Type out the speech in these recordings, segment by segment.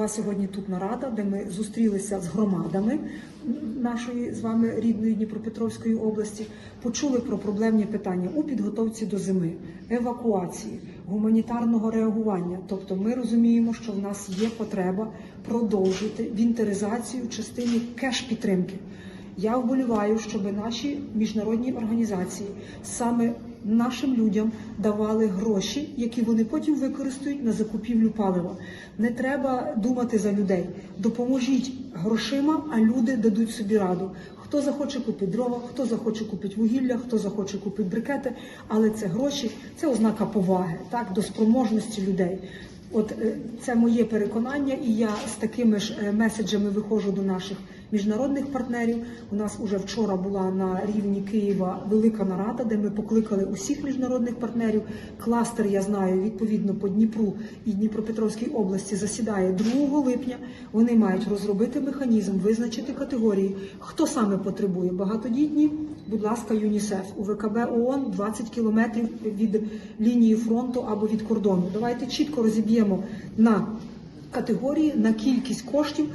була сьогодні тут нарада, де ми зустрілися з громадами нашої з вами рідної Дніпропетровської області, почули про проблемні питання у підготовці до зими, евакуації, гуманітарного реагування. Тобто, ми розуміємо, що в нас є потреба продовжити вінтеризацію частини кеш-підтримки. Я вболіваю, щоб наші міжнародні організації саме нашим людям давали гроші, які вони потім використають на закупівлю палива. Не треба думати за людей. Допоможіть грошима, а люди дадуть собі раду. Хто захоче купити дрова, хто захоче купити вугілля, хто захоче купити брикети, але це гроші, це ознака поваги, так до спроможності людей. От е, це моє переконання, і я з такими ж е, меседжами виходжу до наших міжнародних партнерів. У нас уже вчора була на рівні Києва велика нарада, де ми покликали усіх міжнародних партнерів. Кластер, я знаю, відповідно по Дніпру і Дніпропетровській області засідає 2 липня. Вони мають розробити механізм, визначити категорії, хто саме потребує багатодітні. Будь ласка, ЮНІСЕФ у ВКБ ООН 20 кілометрів від лінії фронту або від кордону. Давайте чітко розіб'ємо на категорії, на кількість коштів.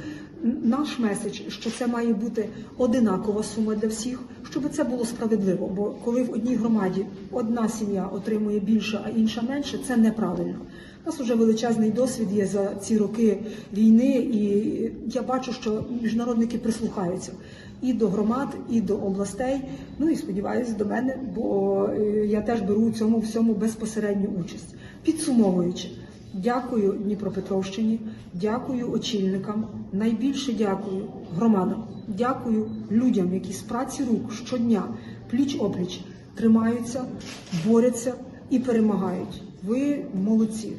Наш меседж, що це має бути одинакова сума для всіх, щоб це було справедливо. Бо коли в одній громаді одна сім'я отримує більше, а інша менше, це неправильно. У нас вже величезний досвід є за ці роки війни, і я бачу, що міжнародники прислухаються і до громад, і до областей. Ну і сподіваюся, до мене, бо е, я теж беру у цьому всьому безпосередню участь. Підсумовуючи. Дякую Дніпропетровщині, дякую очільникам. Найбільше дякую громадам. Дякую людям, які з праці рук щодня пліч опліч тримаються, борються і перемагають. Ви молодці.